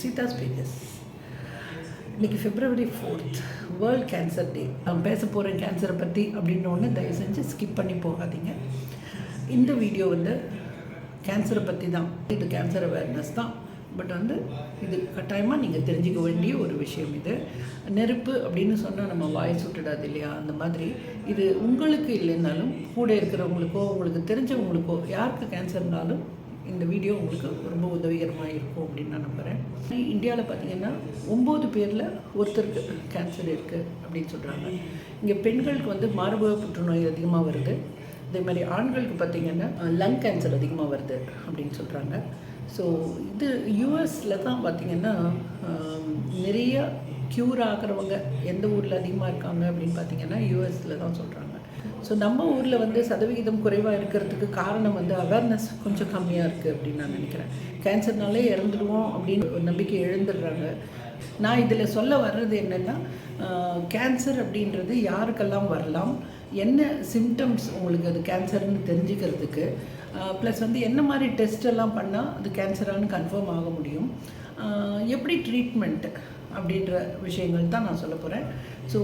Seetha's pages இன்றைக்கி February fourth world cancer day நான் பேச போகிறேன் கேன்சரை பற்றி அப்படின்னு ஒன்று தயவு செஞ்சு ஸ்கிப் பண்ணி போகாதீங்க. இந்த வீடியோ வந்து கேன்சரை பற்றி தான். இது கேன்சர் அவேர்னஸ் தான். பட் வந்து இது கட்டாயமாக நீங்கள் தெரிஞ்சுக்க வேண்டிய ஒரு விஷயம் இது. நெருப்பு அப்படின்னு சொன்னால் நம்ம வாய் சுட்டுடாது இல்லையா? அந்த மாதிரி இது உங்களுக்கு இல்லைன்னாலும் கூட இருக்கிறவங்களுக்கோ உங்களுக்கு தெரிஞ்சவங்களுக்கோ யாருக்கு கேன்சர்னாலும் இந்த வீடியோ உங்களுக்கு ரொம்ப உதவிகரமாக இருக்கும் அப்படின்னு நான் நம்புகிறேன் இந்தியாவில் பார்த்தீங்கன்னா ஒம்பது பேரில் ஒருத்தருக்கு கேன்சர் இருக்குது அப்படின்னு சொல்கிறாங்க இங்கே பெண்களுக்கு வந்து மார்பக புற்றுநோய் அதிகமாக வருது. அதே மாதிரி ஆண்களுக்கு பார்த்தீங்கன்னா லங் கேன்சர் அதிகமாக வருது அப்படின்னு சொல்கிறாங்க ஸோ இது யூஎஸில் தான் பார்த்திங்கன்னா நிறைய க்யூர் ஆகிறவங்க எந்த ஊரில் அதிகமாக இருக்காங்க அப்படின்னு பார்த்தீங்கன்னா யூஎஸில் தான் சொல்கிறாங்க ஸோ நம்ம ஊரில் வந்து சதவிகிதம் குறைவாக இருக்கிறதுக்கு காரணம் வந்து அவேர்னஸ் கொஞ்சம் கம்மியாக இருக்குது அப்படின்னு நான் நினைக்கிறேன். கேன்சர்னாலே இறந்துடுவோம் அப்படின்னு ஒரு நம்பிக்கை எழுந்துடுறாங்க. நான் இதில் சொல்ல வர்றது என்னென்னா கேன்சர் அப்படின்றது யாருக்கெல்லாம் வரலாம்? என்ன சிம்டம்ஸ் உங்களுக்கு அது கேன்சர்னு தெரிஞ்சுக்கிறதுக்கு? ப்ளஸ் வந்து என்ன மாதிரி டெஸ்டெல்லாம் பண்ணால் அது கேன்சரானு கன்ஃபார்ம் ஆக முடியும்? எப்படி ட்ரீட்மெண்ட் அப்படின்ற விஷயங்கள் தான் நான் சொல்ல போகிறேன் ஸோ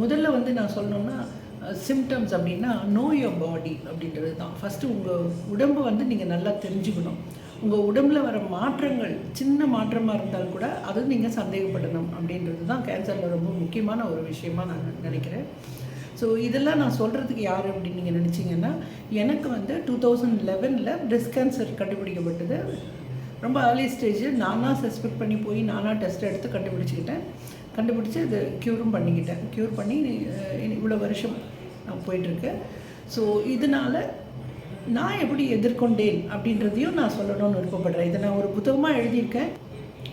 முதல்ல வந்து நான் சொல்லணுன்னா சிம்டம்ஸ் அப்படின்னா நோ யோர் பாடி அப்படின்றது தான். ஃபஸ்ட்டு உங்கள் உடம்பு வந்து நீங்கள் நல்லா தெரிஞ்சுக்கணும். உங்கள் உடம்புல வர மாற்றங்கள் சின்ன மாற்றமாக இருந்தால் கூட அது நீங்கள் சந்தேகப்படணும் அப்படின்றது தான் கேன்சரில் ரொம்ப முக்கியமான ஒரு விஷயமாக நான் நினைக்கிறேன். ஸோ இதெல்லாம் நான் சொல்கிறதுக்கு யார் அப்படின்னு நீங்கள் நினச்சிங்கன்னா எனக்கு வந்து டூ தௌசண்ட் லெவனில் பிரெஸ்ட் கேன்சர் கண்டுபிடிக்கப்பட்டது. ரொம்ப ஏர்லி ஸ்டேஜில் நானாக சஸ்பெக்ட் பண்ணி போய் நானாக டெஸ்ட் எடுத்து கண்டுபிடிச்சிக்கிட்டேன். கண்டுபிடிச்சி இது க்யூரும் பண்ணிக்கிட்டேன். க்யூர் பண்ணி இவ்வளோ வருஷம் நான் போயிட்டுருக்கேன் ஸோ இதனால் நான் எப்படி எதிர்கொண்டேன் அப்படின்றதையும் நான் சொல்லணும்னு விருப்பப்படுறேன். இதை நான் ஒரு புத்தகமாக எழுதியிருக்கேன்.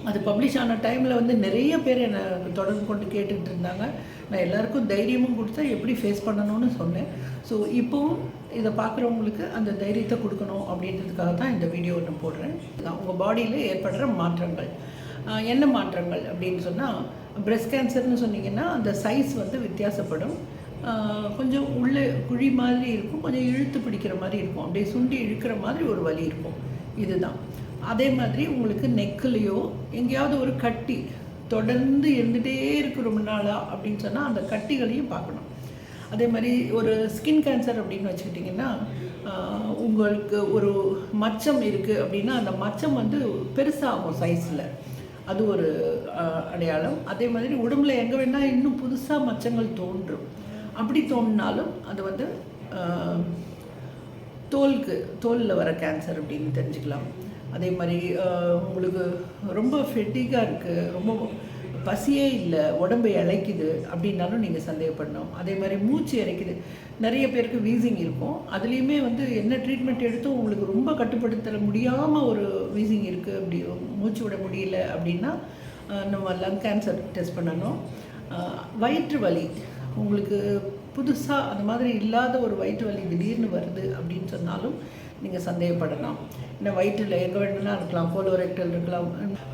அது பப்ளிஷ் ஆன டைமில் வந்து நிறைய பேர் என்னை தொடர்பு கொண்டு கேட்டுக்கிட்டு இருந்தாங்க. நான் எல்லாருக்கும் தைரியமும் கொடுத்தா எப்படி ஃபேஸ் பண்ணணும்னு சொன்னேன். ஸோ இப்போவும் இதை பார்க்குறவங்களுக்கு அந்த தைரியத்தை கொடுக்கணும் அப்படின்றதுக்காக தான் இந்த வீடியோ ஒன்று போடுறேன். உங்கள் பாடியில் ஏற்படுற மாற்றங்கள். என்ன மாற்றங்கள் அப்படின்னு சொன்னால் பிரெஸ்ட் கேன்சர்னு சொன்னீங்கன்னா அந்த சைஸ் வந்து வித்தியாசப்படும். கொஞ்சம் உள்ளே குழி மாதிரி இருக்கும் கொஞ்சம் இழுத்து பிடிக்கிற மாதிரி இருக்கும். அப்படியே சுண்டி இழுக்கிற மாதிரி ஒரு வலி இருக்கும். இதுதான். அதே மாதிரி உங்களுக்கு நெக்கிலையோ எங்கேயாவது ஒரு கட்டி தொடர்ந்து இருந்துகிட்டே இருக்கு ரொம்ப நாளாக அப்படின்னு சொன்னால் அந்த கட்டிகளையும் பார்க்கணும். அதே மாதிரி ஒரு ஸ்கின் கேன்சர் அப்படின்னு வச்சுக்கிட்டிங்கன்னா உங்களுக்கு ஒரு மச்சம் இருக்குது அப்படின்னா அந்த மச்சம் வந்து பெருசாகும் சைஸில் அது ஒரு அடையாளம். அதே மாதிரி உடம்புல எங்கே வேணால் இன்னும் புதுசாக மச்சங்கள் தோன்றும். அப்படி தோணினாலும் அது வந்து தோலுக்கு தோலில் வர கேன்சர் அப்படின்னு தெரிஞ்சுக்கலாம். அதே மாதிரி உங்களுக்கு ரொம்ப ஃபெட்டிக்காக இருக்குது ரொம்ப பசியே இல்லை உடம்பு இழைக்குது அப்படின்னாலும் நீங்கள் சந்தேகப்படணும். அதே மாதிரி மூச்சு இறைக்குது. நிறைய பேருக்கு வீசிங் இருக்கும். அதுலேயுமே வந்து என்ன ட்ரீட்மெண்ட் எடுத்தும் உங்களுக்கு ரொம்ப கட்டுப்படுத்த முடியாமல் ஒரு வீசிங் இருக்குது அப்படி மூச்சு விட முடியல அப்படின்னா நம்ம லங் கேன்சர் டெஸ்ட் பண்ணணும். வயிற்று வலி. உங்களுக்கு புதுசாக அந்த மாதிரி இல்லாத ஒரு வயிற்று வலி திடீர்னு வருது அப்படின்னு சொன்னாலும் நீங்கள் சந்தேகப்படலாம். ஏன்னா வயிற்றில் எங்கே வேணும்னா இருக்கலாம் கோலோரெக்டல் இருக்கலாம்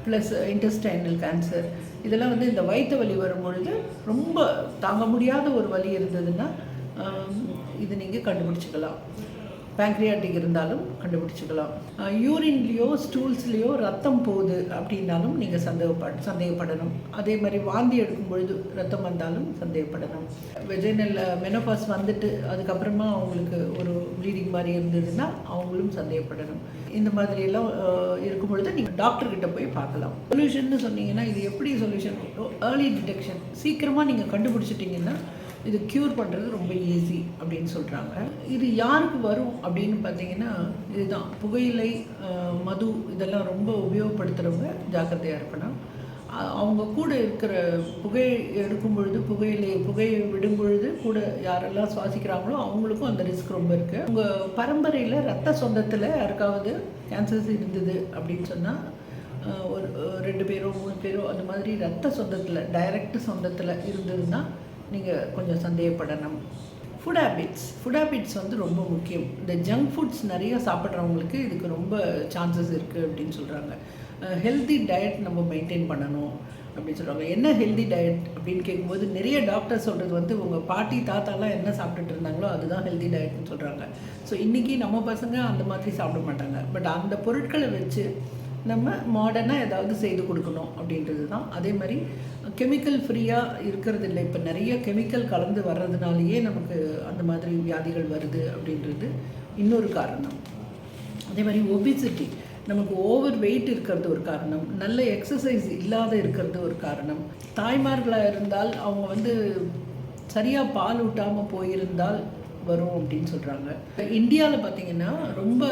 ப்ளஸ் இன்டெஸ்டைனல் கேன்சர் இதெல்லாம் வந்து இந்த வயிற்று வலி வரும்பொழுது ரொம்ப தாங்க முடியாத ஒரு வலி இருந்ததுன்னா இது நீங்கள் கண்டுபிடிச்சிக்கலாம். பேங்க்ரியாட்டிக் இருந்தாலும் கண்டுபிடிச்சிக்கலாம். யூரின்லேயோ ஸ்டூல்ஸ்லேயோ ரத்தம் போகுது அப்படின்னாலும் நீங்கள் சந்தேகப்பட சந்தேகப்படணும். அதே மாதிரி வாந்தி எடுக்கும் பொழுது ரத்தம் வந்தாலும் சந்தேகப்படணும். வெஜைனல் மெனோபாஸ் வந்துட்டு அதுக்கப்புறமா அவங்களுக்கு ஒரு ப்ளீடிங் மாதிரி இருந்ததுன்னா அவங்களும் சந்தேகப்படணும். இந்த மாதிரியெல்லாம் இருக்கும் பொழுது நீங்கள் டாக்டர்கிட்ட போய் பார்க்கலாம். சொல்யூஷன் சொன்னீங்கன்னா இது எப்படி சொல்யூஷன் ஏர்லி டிடெக்ஷன் சீக்கிரமாக நீங்கள் கண்டுபிடிச்சிட்டிங்கன்னா இது க்யூர் பண்ணுறது ரொம்ப ஈஸி அப்படின்னு சொல்கிறாங்க இது யாருக்கு வரும் அப்படின்னு பார்த்தீங்கன்னா இதுதான். புகையிலை மது இதெல்லாம் ரொம்ப உபயோகப்படுத்துகிறவங்க ஜாக்கிரதையாக இருக்கணும். அவங்க கூட இருக்கிற புகை எடுக்கும் பொழுது புகையிலை புகையை விடும் பொழுது கூட யாரெல்லாம் சுவாசிக்கிறாங்களோ அவங்களுக்கும் அந்த ரிஸ்க் ரொம்ப இருக்குது உங்கள் பரம்பரையில் ரத்த சொந்தத்தில் யாருக்காவது கேன்சர்ஸ் இருந்தது அப்படின்னு சொன்னால் ஒரு ரெண்டு பேரோ மூணு பேரோ அந்த மாதிரி ரத்த சொந்தத்தில் டைரக்ட் சொந்தத்தில் இருந்ததுன்னா நீங்கள் கொஞ்சம் சந்தேகப்படணும். ஃபுட் ஹேபிட்ஸ் ஃபுட் ஹேபிட்ஸ் வந்து ரொம்ப முக்கியம். இந்த ஜங்க் ஃபுட்ஸ் நிறைய சாப்பிட்றவங்களுக்கு இதுக்கு ரொம்ப சான்சஸ் இருக்குது அப்படின்னு சொல்கிறாங்க ஹெல்தி டயட் நம்ம மெயின்டைன் பண்ணணும் அப்படின்னு சொல்கிறாங்க என்ன ஹெல்தி டயட் அப்படின்னு கேட்கும்போது நிறைய டாக்டர் சொல்கிறது வந்து உங்கள் பாட்டி தாத்தாலாம் என்ன சாப்பிட்டுட்டு இருந்தாங்களோ அதுதான் ஹெல்தி டயட்னு சொல்கிறாங்க ஸோ இன்றைக்கி நம்ம பசங்க அந்த மாதிரி சாப்பிட மாட்டாங்க. பட் அந்த பொருட்களை வச்சு நம்ம மாடர்னாக ஏதாவது செய்து கொடுக்கணும் அப்படின்றது தான் அதே மாதிரி கெமிக்கல் ஃப்ரீயாக இருக்கிறது இல்லை இப்போ நிறைய கெமிக்கல் கலந்து வர்றதுனாலேயே நமக்கு அந்த மாதிரி வியாதிகள் வருது அப்படின்றது இன்னொரு காரணம். அதே மாதிரி ஒபிசிட்டி நமக்கு ஓவர் வெயிட் இருக்கிறது ஒரு காரணம். நல்ல எக்ஸசைஸ் இல்லாத இருக்கிறது ஒரு காரணம். தாய்மார்களாக இருந்தால் அவங்க வந்து சரியாக பால் ஊட்டாமல் போயிருந்தால் வரும் அப்படின்னு சொல்கிறாங்க இந்தியாவில் பார்த்தீங்கன்னா ரொம்ப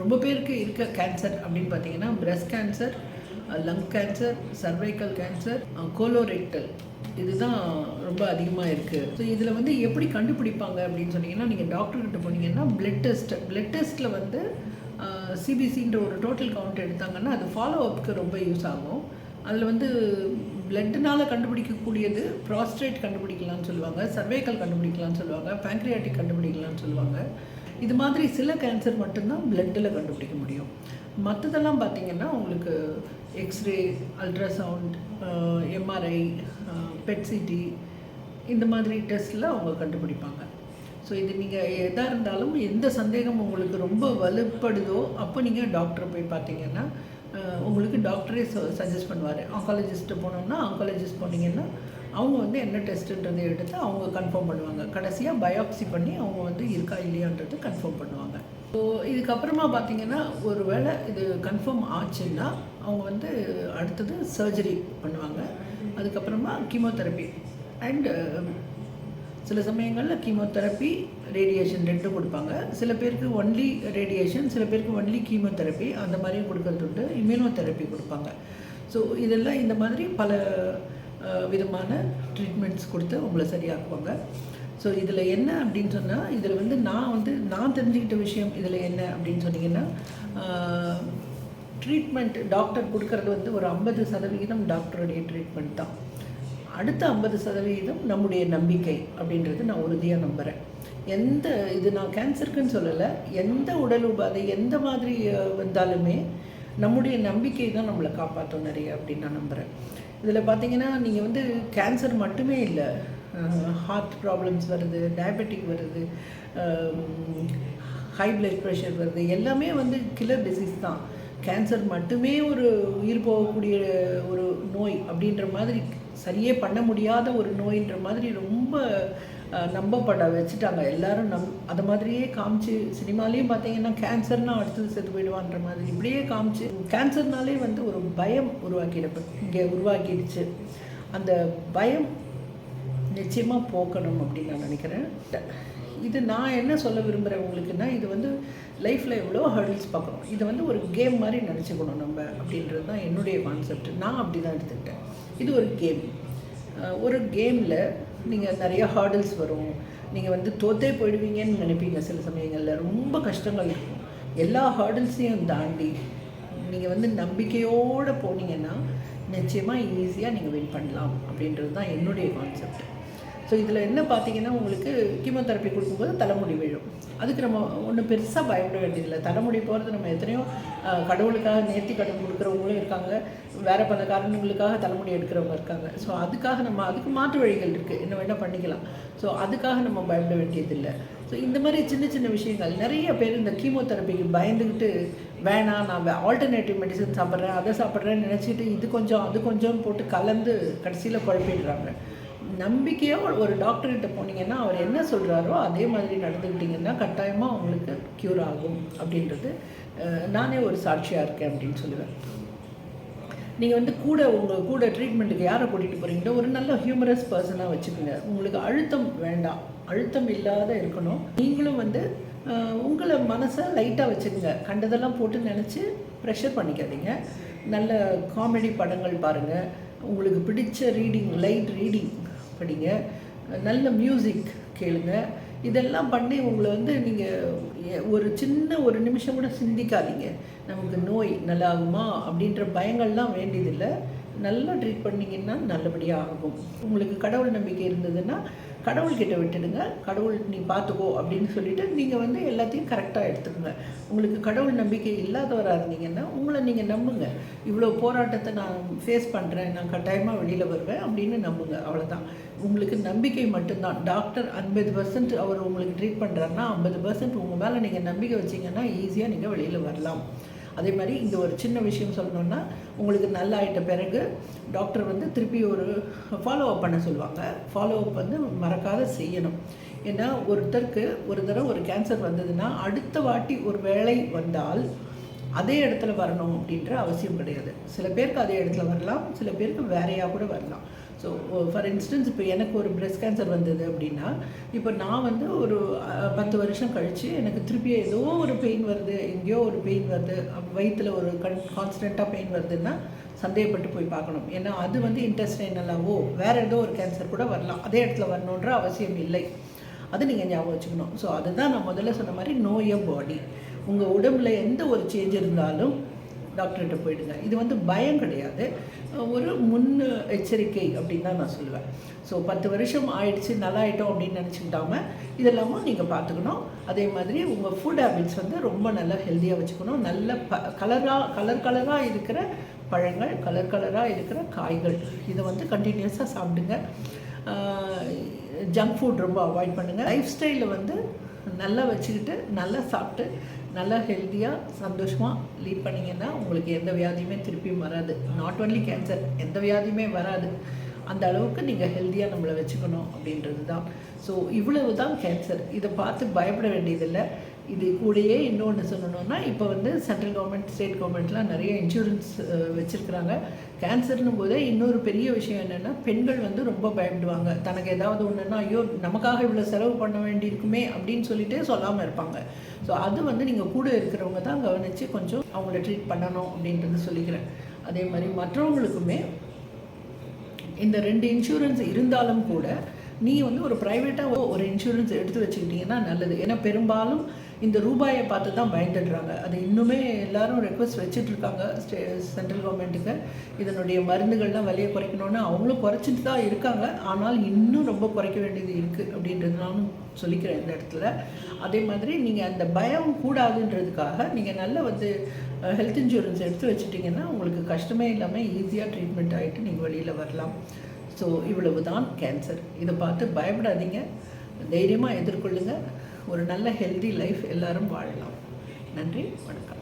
ரொம்ப பேருக்கு இருக்க கேன்சர் அப்படின்னு பார்த்தீங்கன்னா breast cancer lung cancer cervical cancer colorectal இதுதான் ரொம்ப அதிகமாக இருக்குது ஸோ இதில் வந்து எப்படி கண்டுபிடிப்பாங்க அப்படின்னு சொன்னீங்கன்னா நீங்கள் டாக்டர்கிட்ட போனீங்கன்னா பிளட் டெஸ்ட் பிளட் டெஸ்ட்டில் வந்து சிபிசின்ற ஒரு டோட்டல் கவுண்ட் எடுத்தாங்கன்னா அது ஃபாலோ அப்க்கு ரொம்ப யூஸ் ஆகும். அதில் வந்து பிளட்டுனால் கண்டுபிடிக்கக்கூடியது ப்ராஸ்ட்ரேட் கண்டுபிடிக்கலாம்னு சொல்லுவாங்க சர்வைக்கல் கண்டுபிடிக்கலாம்னு சொல்லுவாங்க பேங்க்ரியாட்டிக் கண்டுபிடிக்கலாம்னு சொல்லுவாங்க. இது மாதிரி சில கேன்சர் மட்டும்தான் பிளட்டில் கண்டுபிடிக்க முடியும். மற்றதெல்லாம் பார்த்தீங்கன்னா உங்களுக்கு எக்ஸ்ரே அல்ட்ராசவுண்ட் எம்ஆர்ஐ பெட்சிடி இந்த மாதிரி டெஸ்ட்டில் அவங்க கண்டுபிடிப்பாங்க. ஸோ இது நீங்கள் எதாக இருந்தாலும் எந்த சந்தேகம் உங்களுக்கு ரொம்ப வலுப்படுதோ அப்போ நீங்கள் டாக்டரை போய் பார்த்தீங்கன்னா உங்களுக்கு டாக்டரே சஜஸ்ட் பண்ணுவார். ஆங்காலஜிஸ்ட்டு போனோம்னா ஆங்காலஜிஸ்ட் போனீங்கன்னா அவங்க வந்து என்ன டெஸ்ட்டுன்றதை எடுத்து அவங்க கன்ஃபார்ம் பண்ணுவாங்க. கடைசியாக பயாப்சி பண்ணி அவங்க வந்து இருக்கா இல்லையான்றது கன்ஃபார்ம் பண்ணுவாங்க. ஸோ இதுக்கப்புறமா பார்த்தீங்கன்னா ஒரு வேளை இது கன்ஃபார்ம் ஆச்சுன்னா அவங்க வந்து அடுத்தது சர்ஜரி பண்ணுவாங்க. அதுக்கப்புறமா கீமோதெரப்பி அண்டு சில சமயங்களில் கீமோதெரப்பி ரேடியேஷன் ரெண்டும் கொடுப்பாங்க. சில பேருக்கு ஒன்லி ரேடியேஷன் சில பேருக்கு ஒன்லி கீமோதெரப்பி அந்த மாதிரியும் கொடுக்கறது உண்டு. இம்யூனோதெரப்பி கொடுப்பாங்க. ஸோ இதெல்லாம் இந்த மாதிரி பல விதமான ட்ரீட்மெண்ட்ஸ் கொடுத்து உங்களை சரியாக்குவாங்க. ஸோ இதில் என்ன அப்படின்னு சொன்னால் இதில் வந்து நான் வந்து நான் தெரிஞ்சுக்கிட்ட விஷயம் இதில் என்ன அப்படின்னு சொன்னீங்கன்னா ட்ரீட்மெண்ட் டாக்டர் கொடுக்கறது வந்து ஒரு ஐம்பது சதவிகிதம் டாக்டருடைய ட்ரீட்மெண்ட் தான். அடுத்த ஐம்பது சதவீதம் நம்முடைய நம்பிக்கை அப்படின்றது நான் உறுதியாக நம்புகிறேன் எந்த இது நான் கேன்சருக்குன்னு சொல்லலை எந்த உடல் உபாதை எந்த மாதிரி வந்தாலுமே நம்முடைய நம்பிக்கை தான் நம்மளை காப்பாற்றும் நிறைய அப்படின்னு நான் நம்புகிறேன் இதில் பார்த்தீங்கன்னா நீங்கள் வந்து கேன்சர் மட்டுமே இல்லை ஹார்ட் ப்ராப்ளம்ஸ் வருது டயபெட்டிக் வருது ஹை பிளட் ப்ரெஷர் வருது எல்லாமே வந்து கில்லர் டிசீஸ் தான். கேன்சர் மட்டுமே ஒரு உயிர் போகக்கூடிய ஒரு நோய் அப்படின்ற மாதிரி சரியே பண்ண முடியாத ஒரு நோயின்ற மாதிரி ரொம்ப நம்பப்பட வச்சுட்டாங்க. எல்லாரும் நம் அதை மாதிரியே காமிச்சு சினிமாலேயும் பார்த்தீங்கன்னா கேன்சர்னா அடுத்தது செத்து போயிடுவான்ற மாதிரி இப்படியே காமிச்சு கேன்சர்னாலே வந்து ஒரு பயம் உருவாக்கிடப்ப இங்கே உருவாக்கிடுச்சு. அந்த பயம் நிச்சயமாக போக்கணும் அப்படின்னு நான் நினைக்கிறேன். இது நான் என்ன சொல்ல விரும்புகிறேன் உங்களுக்குன்னா இது வந்து லைஃப்பில் எவ்வளோ ஹர்டில்ஸ் பார்க்குறோம் இது வந்து ஒரு கேம் மாதிரி நினச்சிக்கணும் நம்ம அப்படின்றது தான் என்னுடைய கான்செப்ட் நான் அப்படி தான் எடுத்துக்கிட்டேன். இது ஒரு கேம் ஒரு கேமில் நீங்கள் நிறைய ஹர்டில்ஸ் வரும். நீங்கள் வந்து தோத்தே போயிடுவீங்கன்னு நினைப்பீங்க சில சமயங்களில். ரொம்ப கஷ்டங்கள் இருக்கும். எல்லா ஹர்டில்ஸையும் தாண்டி நீங்கள் வந்து நம்பிக்கையோடு போனீங்கன்னா நிச்சயமாக ஈஸியாக நீங்கள் வின் பண்ணலாம் அப்படின்றது தான் என்னுடைய கான்செப்ட் ஸோ இதில் என்ன பார்த்தீங்கன்னா உங்களுக்கு கீமோதெரப்பி கொடுக்கும்போது தலைமுடி விழும். அதுக்கு நம்ம ஒன்றும் பெருசாக பயப்பட வேண்டியதில்லை. தலைமுடி போகிறது நம்ம எத்தனையோ கடவுளுக்காக நேர்த்தி கடன் கொடுக்குறவங்களும் இருக்காங்க. வேறு பல காரணங்களுக்காக தலைமுடி எடுக்கிறவங்க இருக்காங்க. ஸோ அதுக்காக நம்ம அதுக்கு மாற்று வழிகள் இருக்குது என்ன வேணால் பண்ணிக்கலாம். ஸோ அதுக்காக நம்ம பயப்பட வேண்டியதில்லை. ஸோ இந்த மாதிரி சின்ன சின்ன விஷயங்கள் நிறைய பேர் இந்த கீமோதெரப்பிக்கு பயந்துக்கிட்டு வேணாம் நான் ஆல்டர்னேட்டிவ் மெடிசன் சாப்பிட்றேன் அதை சாப்பிட்றேன்னு நினச்சிட்டு இது கொஞ்சம் அது கொஞ்சம் போட்டு கலந்து கடைசியில் குழப்பிடுறாங்க. நம்பிக்கையாக ஒரு டாக்டர்கிட்ட போனீங்கன்னா அவர் என்ன சொல்கிறாரோ அதே மாதிரி நடந்துக்கிட்டிங்கன்னா கட்டாயமாக உங்களுக்கு க்யூர் ஆகும் அப்படின்றது நானே ஒரு சாட்சியாக இருக்கேன் அப்படின்னு சொல்லுவேன். நீங்கள் வந்து கூட உங்கள் கூட ட்ரீட்மெண்ட்டுக்கு யாரை கூட்டிகிட்டு போகிறீங்களோ ஒரு நல்ல ஹியூமரஸ் பர்சனாக வச்சுக்கோங்க. உங்களுக்கு அழுத்தம் வேண்டாம். அழுத்தம் இல்லாத இருக்கணும். நீங்களும் வந்து உங்களை மனசை லைட்டாக வச்சுக்கோங்க. கண்டதெல்லாம் போட்டு நினச்சி ப்ரெஷர் பண்ணிக்காதீங்க. நல்ல காமெடி படங்கள் பாருங்கள் உங்களுக்கு பிடிச்ச ரீடிங் லைட் ரீடிங் படிங்க. நல்ல மியூசிக் கேளுங்க. இதெல்லாம் பண்ணி உங்களை வந்து நீங்கள் ஒரு சின்ன ஒரு நிமிஷம் கூட சிந்திக்காதீங்க. நமக்கு நோய் நல்லாகுமா? அப்படின்ற பயங்கள்லாம் வேண்டியதில்லை. நல்லா ட்ரீட் பண்ணிங்கன்னா நல்லபடியாக ஆகும். உங்களுக்கு கடவுள் நம்பிக்கை இருந்ததுன்னா கடவுள்கிட்ட விட்டுடுங்க. கடவுள் நீ பார்த்துக்கோ அப்படின்னு சொல்லிட்டு நீங்கள் வந்து எல்லாத்தையும் கரெக்டாக எடுத்துக்கோங்க. உங்களுக்கு கடவுள் நம்பிக்கை இல்லாதவராக இருந்தீங்கன்னா உங்களை நீங்கள் நம்புங்க. இவ்வளோ போராட்டத்தை நான் ஃபேஸ் பண்ணுறேன் நான் கட்டாயமாக வெளியில் வருவேன் அப்படின்னு நம்புங்க. அவ்வளோதான் உங்களுக்கு நம்பிக்கை மட்டும்தான். டாக்டர் ஐம்பது பர்சன்ட் அவர் உங்களுக்கு ட்ரீட் பண்ணுறாருன்னா ஐம்பது பர்சன்ட் உங்கள் மேலே நீங்கள் நம்பிக்கை வச்சிங்கன்னா ஈஸியாக நீங்கள் வெளியில் வரலாம். அதே மாதிரி இந்த ஒரு சின்ன விஷயம் சொல்லணுன்னா உங்களுக்கு நல்லாயிட்ட பிறகு டாக்டர் வந்து திருப்பி ஒரு ஃபாலோ அப் பண்ண சொல்லுவாங்க. ஃபாலோ அப் வந்து மறக்காத செய்யணும். ஏன்னா ஒருத்தருக்கு ஒரு தடவை ஒரு கேன்சர் வந்ததுன்னா அடுத்த வாட்டி ஒரு வேலை வந்தால் அதே இடத்துல வரணும் அப்படின்ற அவசியம் கிடையாது. சில பேருக்கு அதே இடத்துல வரலாம் சில பேருக்கு வேறையாக கூட வரலாம். ஸோ ஃபார் இன்ஸ்டன்ஸ் இப்போ எனக்கு ஒரு பிரெஸ்ட் கேன்சர் வந்தது அப்படின்னா இப்போ நான் வந்து ஒரு பத்து வருஷம் கழித்து எனக்கு திருப்பி ஏதோ ஒரு பெயின் வருது எங்கேயோ ஒரு பெயின் வருது வயிற்றில் ஒரு கன் கான்ஸ்டண்ட்டாக பெயின் வருதுன்னா சந்தேகப்பட்டு போய் பார்க்கணும். ஏன்னா அது வந்து இன்டெஸ்டைனலாவோ வேறு ஏதோ ஒரு கேன்சர் கூட வரலாம். அதே இடத்துல வரணுன்ற அவசியம் இல்லை. அது நீங்கள் ஞாபகம் வச்சுக்கணும். ஸோ அதுதான் நான் முதல்ல சொன்ன மாதிரி நோய பாடி உங்கள் உடம்புல எந்த ஒரு சேஞ்ச் இருந்தாலும் டாக்டர்கிட்ட போயிடுங்க. இது வந்து பயம் கிடையாது. ஒரு முன் எச்சரிக்கை அப்படின்னு தான் நான் சொல்லுவேன். ஸோ பத்து வருஷம் ஆயிடுச்சு நல்லா ஆகிட்டோம் அப்படின்னு நினச்சிக்கிட்டாம இதெல்லாமும் நீங்கள் பார்த்துக்கணும். அதே மாதிரி உங்கள் ஃபுட் ஹேபிட்ஸ் வந்து ரொம்ப நல்லா ஹெல்த்தியாக வச்சுக்கணும். நல்ல ப கலராக கலர் கலராக இருக்கிற பழங்கள் கலர் கலராக இருக்கிற காய்கள் இதை வந்து கண்டினியூஸாக சாப்பிடுங்க. ஜங்க் ஃபுட் ரொம்ப அவாய்ட் பண்ணுங்கள் லைஃப் ஸ்டைலில் வந்து நல்லா வச்சுக்கிட்டு நல்லா சாப்பிட்டு நல்லா ஹெல்த்தியாக சந்தோஷமாக லீட் பண்ணிங்கன்னா உங்களுக்கு எந்த வியாதியுமே திருப்பியும் வராது. நாட் ஒன்லி கேன்சர் எந்த வியாதியுமே வராது. அந்த அளவுக்கு நீங்கள் ஹெல்த்தியாக நம்மளை வச்சுக்கணும் அப்படின்றது தான் ஸோ இவ்வளவு தான் கேன்சர் இதை பார்த்து பயப்பட வேண்டியதில்லை. இது கூடயே இன்னொன்று சொல்லணும்னா இப்போ வந்து சென்ட்ரல் கவர்மெண்ட் ஸ்டேட் கவர்மெண்ட்லாம் நிறைய இன்சூரன்ஸ் வச்சுருக்குறாங்க. கேன்சர்னும் போதே இன்னொரு பெரிய விஷயம் என்னென்னா பெண்கள் வந்து ரொம்ப பயப்படுவாங்க. தனக்கு ஏதாவது ஒன்றுன்னா ஐயோ நமக்காக இவ்வளோ செலவு பண்ண வேண்டியிருக்குமே அப்படின்னு சொல்லிட்டு சொல்லாமல் இருப்பாங்க. ஸோ அது வந்து நீங்கள் கூட இருக்கிறவங்க தான் கவனித்து கொஞ்சம் அவங்கள ட்ரீட் பண்ணணும் அப்படின்றது சொல்லிக்கிறேன். அதே மாதிரி மற்றவங்களுக்குமே இந்த ரெண்டு இன்சூரன்ஸ் இருந்தாலும் கூட நீ வந்து ஒரு ப்ரைவேட்டாக ஒரு இன்சூரன்ஸ் எடுத்து வச்சுக்கிட்டிங்கன்னா நல்லது. ஏன்னா பெரும்பாலும் இந்த ரூபாயை பார்த்து தான் பயந்துடுறாங்க. அது இன்னுமே எல்லாரும் ரெக்வஸ்ட் வச்சுட்ருக்காங்க ஸ்டே சென்ட்ரல் கவர்மெண்ட்டுக்கு இதனுடைய மருந்துகள்லாம் விலையை குறைக்கணும்னு அவங்களும் குறைச்சிட்டு தான் இருக்காங்க. ஆனால் இன்னும் ரொம்ப குறைக்க வேண்டியது இருக்குது அப்படின்றது நானும் சொல்லிக்கிறேன் இந்த இடத்துல. அதே மாதிரி நீங்கள் அந்த பயம் கூடாதுன்றதுக்காக நீங்கள் நல்ல வந்து ஹெல்த் இன்சூரன்ஸ் எடுத்து வச்சுட்டிங்கன்னா உங்களுக்கு கஷ்டமே இல்லாமல் ஈஸியாக ட்ரீட்மெண்ட் ஆகிட்டு நீங்கள் வெளியில் வரலாம். ஸோ இவ்வளவு தான் கேன்சர் இதை பார்த்து பயப்படாதீங்க. தைரியமாக எதிர்கொள்ளுங்கள் ஒரு நல்ல ஹெல்தி லைஃப் எல்லாரும் வாழலாம். நன்றி வணக்கம்.